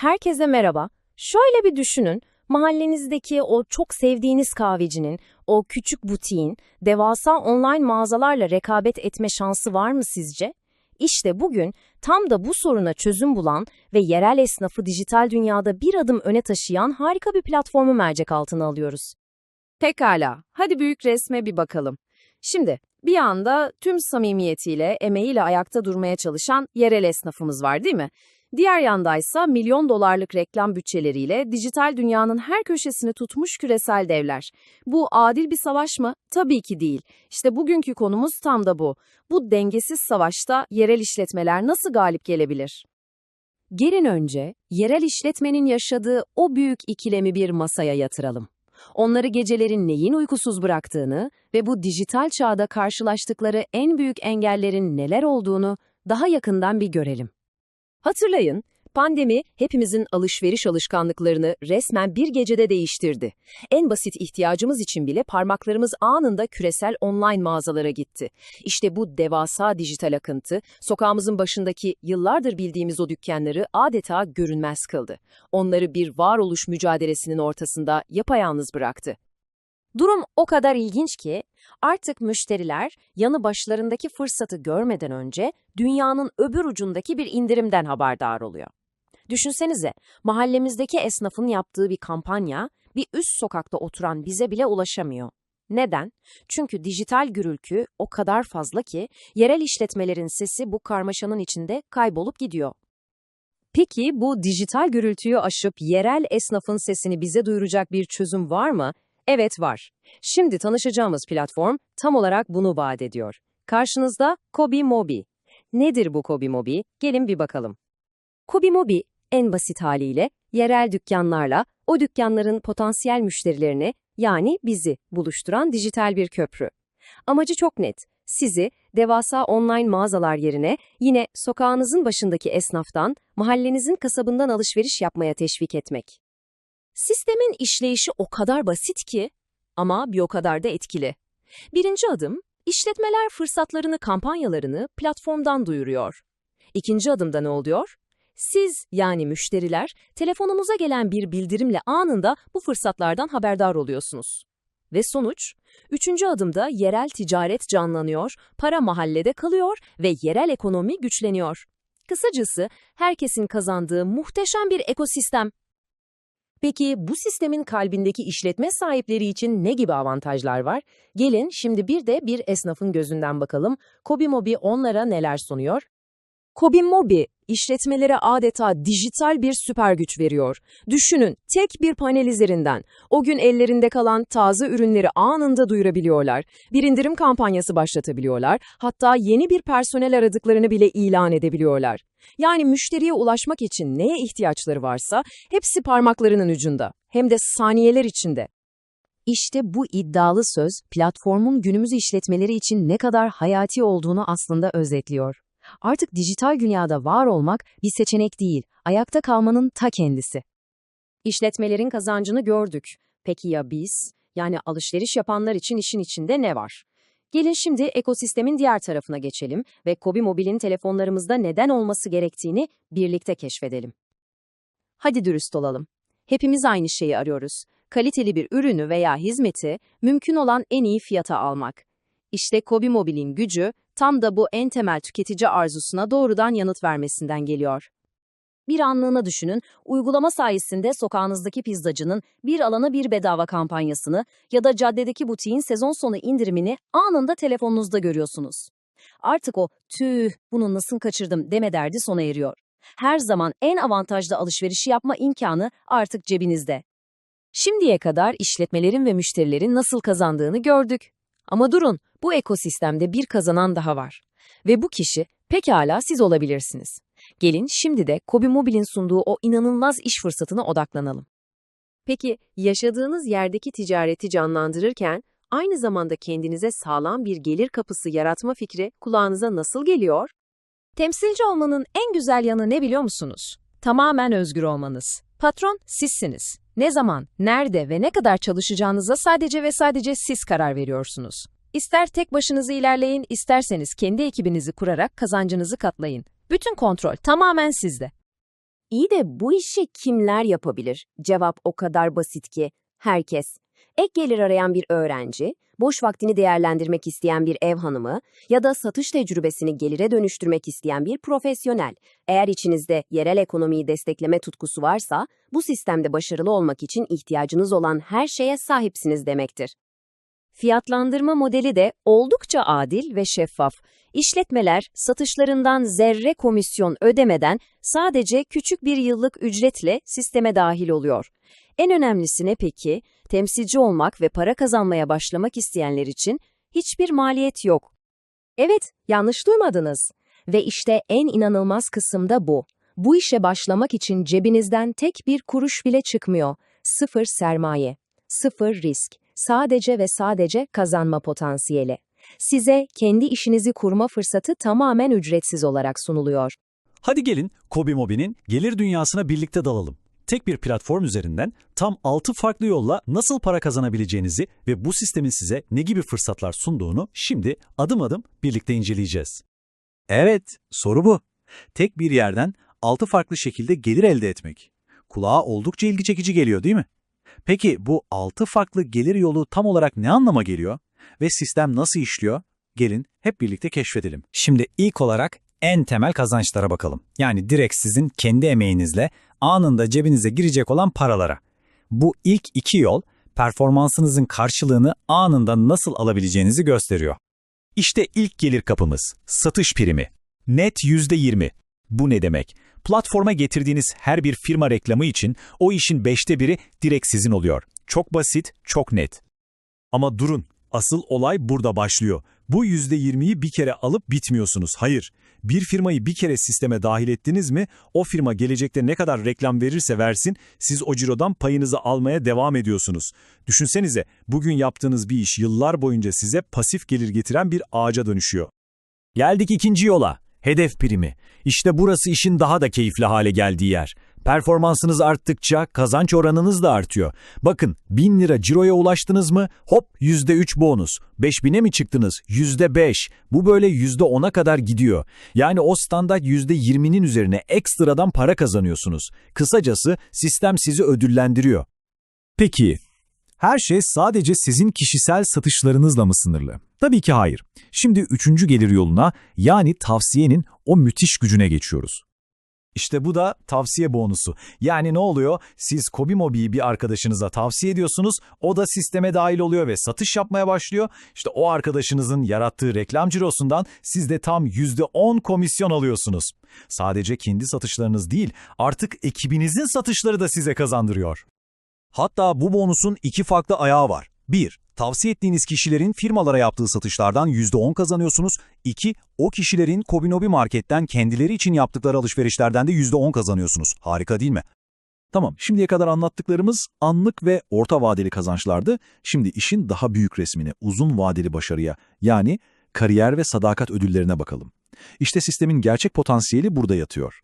Herkese merhaba. Şöyle bir düşünün. Mahallenizdeki o çok sevdiğiniz kahvecinin, o küçük butiğin, devasa online mağazalarla rekabet etme şansı var mı sizce? İşte bugün tam da bu soruna çözüm bulan ve yerel esnafı dijital dünyada bir adım öne taşıyan harika bir platformu mercek altına alıyoruz. Pekala, hadi büyük resme bir bakalım. Şimdi, bir anda tüm samimiyetiyle, emeğiyle ayakta durmaya çalışan yerel esnafımız var değil mi? Diğer yandaysa milyon dolarlık reklam bütçeleriyle dijital dünyanın her köşesini tutmuş küresel devler. Bu adil bir savaş mı? Tabii ki değil. İşte bugünkü konumuz tam da bu. Bu dengesiz savaşta yerel işletmeler nasıl galip gelebilir? Gelin önce yerel işletmenin yaşadığı o büyük ikilemi bir masaya yatıralım. Onları gecelerin neyin uykusuz bıraktığını ve bu dijital çağda karşılaştıkları en büyük engellerin neler olduğunu daha yakından bir görelim. Hatırlayın, pandemi hepimizin alışveriş alışkanlıklarını resmen bir gecede değiştirdi. En basit ihtiyacımız için bile parmaklarımız anında küresel online mağazalara gitti. İşte bu devasa dijital akıntı, sokağımızın başındaki yıllardır bildiğimiz o dükkanları adeta görünmez kıldı. Onları bir varoluş mücadelesinin ortasında yapayalnız bıraktı. Durum o kadar ilginç ki artık müşteriler yanı başlarındaki fırsatı görmeden önce dünyanın öbür ucundaki bir indirimden haberdar oluyor. Düşünsenize mahallemizdeki esnafın yaptığı bir kampanya bir üst sokakta oturan bize bile ulaşamıyor. Neden? Çünkü dijital gürültü o kadar fazla ki yerel işletmelerin sesi bu karmaşanın içinde kaybolup gidiyor. Peki bu dijital gürültüyü aşıp yerel esnafın sesini bize duyuracak bir çözüm var mı? Evet var. Şimdi tanışacağımız platform tam olarak bunu vaat ediyor. Karşınızda Kobi Mobi. Nedir bu Kobi Mobi? Gelin bir bakalım. Kobi Mobi en basit haliyle yerel dükkanlarla o dükkanların potansiyel müşterilerini yani bizi buluşturan dijital bir köprü. Amacı çok net. Sizi devasa online mağazalar yerine yine sokağınızın başındaki esnaftan, mahallenizin kasabından alışveriş yapmaya teşvik etmek. Sistemin işleyişi o kadar basit ki ama bir o kadar da etkili. Birinci adım, işletmeler fırsatlarını, kampanyalarını platformdan duyuruyor. İkinci adımda ne oluyor? Siz yani müşteriler telefonunuza gelen bir bildirimle anında bu fırsatlardan haberdar oluyorsunuz. Ve sonuç, üçüncü adımda yerel ticaret canlanıyor, para mahallede kalıyor ve yerel ekonomi güçleniyor. Kısacası herkesin kazandığı muhteşem bir ekosistem. Peki bu sistemin kalbindeki işletme sahipleri için ne gibi avantajlar var? Gelin şimdi bir de bir esnafın gözünden bakalım. Kobimobi onlara neler sunuyor? Kobimobi, işletmelere adeta dijital bir süper güç veriyor. Düşünün, tek bir panel üzerinden o gün ellerinde kalan taze ürünleri anında duyurabiliyorlar. Bir indirim kampanyası başlatabiliyorlar. Hatta yeni bir personel aradıklarını bile ilan edebiliyorlar. Yani müşteriye ulaşmak için neye ihtiyaçları varsa hepsi parmaklarının ucunda. Hem de saniyeler içinde. İşte bu iddialı söz platformun günümüz işletmeleri için ne kadar hayati olduğunu aslında özetliyor. Artık dijital dünyada var olmak bir seçenek değil, ayakta kalmanın ta kendisi. İşletmelerin kazancını gördük. Peki ya biz? Yani alışveriş yapanlar için işin içinde ne var? Gelin şimdi ekosistemin diğer tarafına geçelim ve Kobi Mobil'in telefonlarımızda neden olması gerektiğini birlikte keşfedelim. Hadi dürüst olalım. Hepimiz aynı şeyi arıyoruz. Kaliteli bir ürünü veya hizmeti mümkün olan en iyi fiyata almak. İşte Kobi Mobil'in gücü tam da bu en temel tüketici arzusuna doğrudan yanıt vermesinden geliyor. Bir anlığına düşünün, uygulama sayesinde sokağınızdaki pizzacının bir alana bir bedava kampanyasını ya da caddedeki butiğin sezon sonu indirimini anında telefonunuzda görüyorsunuz. Artık o tüh bunu nasıl kaçırdım deme derdi sona eriyor. Her zaman en avantajlı alışverişi yapma imkanı artık cebinizde. Şimdiye kadar işletmelerin ve müşterilerin nasıl kazandığını gördük. Ama durun, bu ekosistemde bir kazanan daha var. Ve bu kişi pekala siz olabilirsiniz. Gelin şimdi de Kobi Mobil'in sunduğu o inanılmaz iş fırsatına odaklanalım. Peki yaşadığınız yerdeki ticareti canlandırırken aynı zamanda kendinize sağlam bir gelir kapısı yaratma fikri kulağınıza nasıl geliyor? Temsilci olmanın en güzel yanı ne biliyor musunuz? Tamamen özgür olmanız. Patron sizsiniz. Ne zaman, nerede ve ne kadar çalışacağınıza sadece ve sadece siz karar veriyorsunuz. İster tek başınıza ilerleyin, isterseniz kendi ekibinizi kurarak kazancınızı katlayın. Bütün kontrol tamamen sizde. İyi de bu işi kimler yapabilir? Cevap o kadar basit ki herkes. Ek gelir arayan bir öğrenci, boş vaktini değerlendirmek isteyen bir ev hanımı ya da satış tecrübesini gelire dönüştürmek isteyen bir profesyonel. Eğer içinizde yerel ekonomiyi destekleme tutkusu varsa, bu sistemde başarılı olmak için ihtiyacınız olan her şeye sahipsiniz demektir. Fiyatlandırma modeli de oldukça adil ve şeffaf. İşletmeler satışlarından zerre komisyon ödemeden sadece küçük bir yıllık ücretle sisteme dahil oluyor. En önemlisi ne peki? Temsilci olmak ve para kazanmaya başlamak isteyenler için hiçbir maliyet yok. Evet, yanlış duymadınız. Ve işte en inanılmaz kısım da bu. Bu işe başlamak için cebinizden tek bir kuruş bile çıkmıyor. Sıfır sermaye, sıfır risk, sadece ve sadece kazanma potansiyeli. Size kendi işinizi kurma fırsatı tamamen ücretsiz olarak sunuluyor. Hadi gelin Kobimobi'nin gelir dünyasına birlikte dalalım. Tek bir platform üzerinden tam 6 farklı yolla nasıl para kazanabileceğinizi ve bu sistemin size ne gibi fırsatlar sunduğunu şimdi adım adım birlikte inceleyeceğiz. Evet, soru bu. Tek bir yerden 6 farklı şekilde gelir elde etmek. Kulağa oldukça ilgi çekici geliyor değil mi? Peki bu 6 farklı gelir yolu tam olarak ne anlama geliyor? Ve sistem nasıl işliyor? Gelin hep birlikte keşfedelim. Şimdi ilk olarak en temel kazançlara bakalım. Yani direkt sizin kendi emeğinizle anında cebinize girecek olan paralara. Bu ilk iki yol performansınızın karşılığını anında nasıl alabileceğinizi gösteriyor. İşte ilk gelir kapımız, satış primi. Net %20. Bu ne demek? Platforma getirdiğiniz her bir firma reklamı için o işin beşte biri direkt sizin oluyor. Çok basit, çok net. Ama durun, asıl olay burada başlıyor. Bu %20'yi bir kere alıp bitmiyorsunuz. Hayır, bir firmayı bir kere sisteme dahil ettiniz mi, o firma gelecekte ne kadar reklam verirse versin, siz o cirodan payınızı almaya devam ediyorsunuz. Düşünsenize, bugün yaptığınız bir iş yıllar boyunca size pasif gelir getiren bir ağaca dönüşüyor. Geldik ikinci yola. Hedef primi. İşte burası işin daha da keyifli hale geldiği yer. Performansınız arttıkça kazanç oranınız da artıyor. Bakın 1000 lira ciroya ulaştınız mı hop %3 bonus. 5000'e mi çıktınız %5. Bu böyle %10'a kadar gidiyor. Yani o standart %20'nin üzerine ekstradan para kazanıyorsunuz. Kısacası sistem sizi ödüllendiriyor. Peki, her şey sadece sizin kişisel satışlarınızla mı sınırlı? Tabii ki hayır. Şimdi üçüncü gelir yoluna yani tavsiyenin o müthiş gücüne geçiyoruz. İşte bu da tavsiye bonusu. Yani ne oluyor? Siz Kobimobi'yi bir arkadaşınıza tavsiye ediyorsunuz, o da sisteme dahil oluyor ve satış yapmaya başlıyor. İşte o arkadaşınızın yarattığı reklam cirosundan siz de tam %10 komisyon alıyorsunuz. Sadece kendi satışlarınız değil, artık ekibinizin satışları da size kazandırıyor. Hatta bu bonusun iki farklı ayağı var. 1. Tavsiye ettiğiniz kişilerin firmalara yaptığı satışlardan %10 kazanıyorsunuz. 2. O kişilerin Kobinobi Market'ten kendileri için yaptıkları alışverişlerden de %10 kazanıyorsunuz. Harika değil mi? Tamam, şimdiye kadar anlattıklarımız anlık ve orta vadeli kazançlardı. Şimdi işin daha büyük resmine, uzun vadeli başarıya, yani kariyer ve sadakat ödüllerine bakalım. İşte sistemin gerçek potansiyeli burada yatıyor.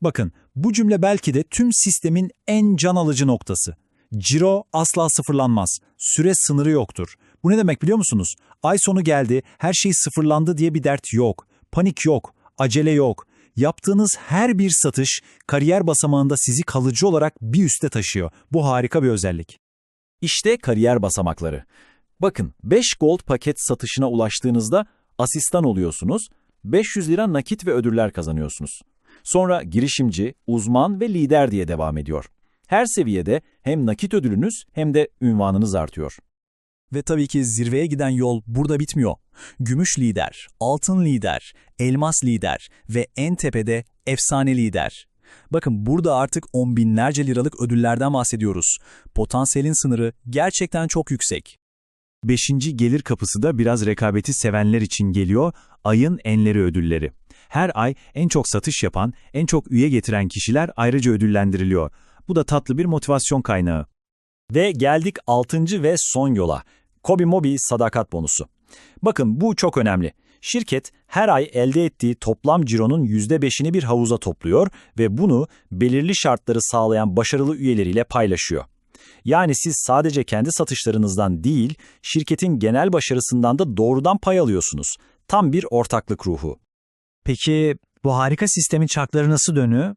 Bakın bu cümle belki de tüm sistemin en can alıcı noktası. Ciro asla sıfırlanmaz. Süre sınırı yoktur. Bu ne demek biliyor musunuz? Ay sonu geldi, her şey sıfırlandı diye bir dert yok. Panik yok, acele yok. Yaptığınız her bir satış kariyer basamağında sizi kalıcı olarak bir üste taşıyor. Bu harika bir özellik. İşte kariyer basamakları. Bakın 5 gold paket satışına ulaştığınızda asistan oluyorsunuz. 500 lira nakit ve ödüller kazanıyorsunuz. Sonra girişimci, uzman ve lider diye devam ediyor. Her seviyede hem nakit ödülünüz hem de ünvanınız artıyor. Ve tabii ki zirveye giden yol burada bitmiyor. Gümüş lider, altın lider, elmas lider ve en tepede efsane lider. Bakın burada artık on binlerce liralık ödüllerden bahsediyoruz. Potansiyelin sınırı gerçekten çok yüksek. Beşinci gelir kapısı da biraz rekabeti sevenler için geliyor, ayın enleri ödülleri. Her ay en çok satış yapan, en çok üye getiren kişiler ayrıca ödüllendiriliyor. Bu da tatlı bir motivasyon kaynağı. Ve geldik altıncı ve son yola. Kobimobi sadakat bonusu. Bakın bu çok önemli. Şirket her ay elde ettiği toplam cironun %5'ini bir havuza topluyor ve bunu belirli şartları sağlayan başarılı üyeleriyle paylaşıyor. Yani siz sadece kendi satışlarınızdan değil, şirketin genel başarısından da doğrudan pay alıyorsunuz. Tam bir ortaklık ruhu. Peki bu harika sistemin çarkları nasıl dönüyor?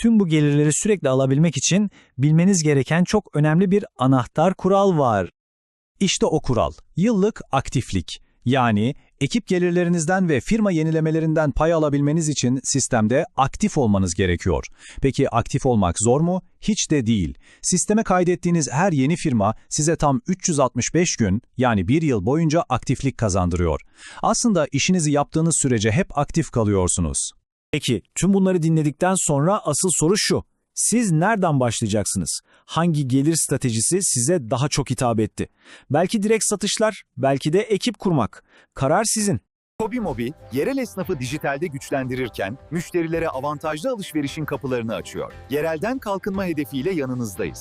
Tüm bu gelirleri sürekli alabilmek için bilmeniz gereken çok önemli bir anahtar kural var. İşte o kural. Yıllık aktiflik. Yani ekip gelirlerinizden ve firma yenilemelerinden pay alabilmeniz için sistemde aktif olmanız gerekiyor. Peki aktif olmak zor mu? Hiç de değil. Sisteme kaydettiğiniz her yeni firma size tam 365 gün yani bir yıl boyunca aktiflik kazandırıyor. Aslında işinizi yaptığınız sürece hep aktif kalıyorsunuz. Peki, tüm bunları dinledikten sonra asıl soru şu. Siz nereden başlayacaksınız? Hangi gelir stratejisi size daha çok hitap etti? Belki direkt satışlar, belki de ekip kurmak. Karar sizin. Kobimobi, yerel esnafı dijitalde güçlendirirken müşterilere avantajlı alışverişin kapılarını açıyor. Yerelden kalkınma hedefiyle yanınızdayız.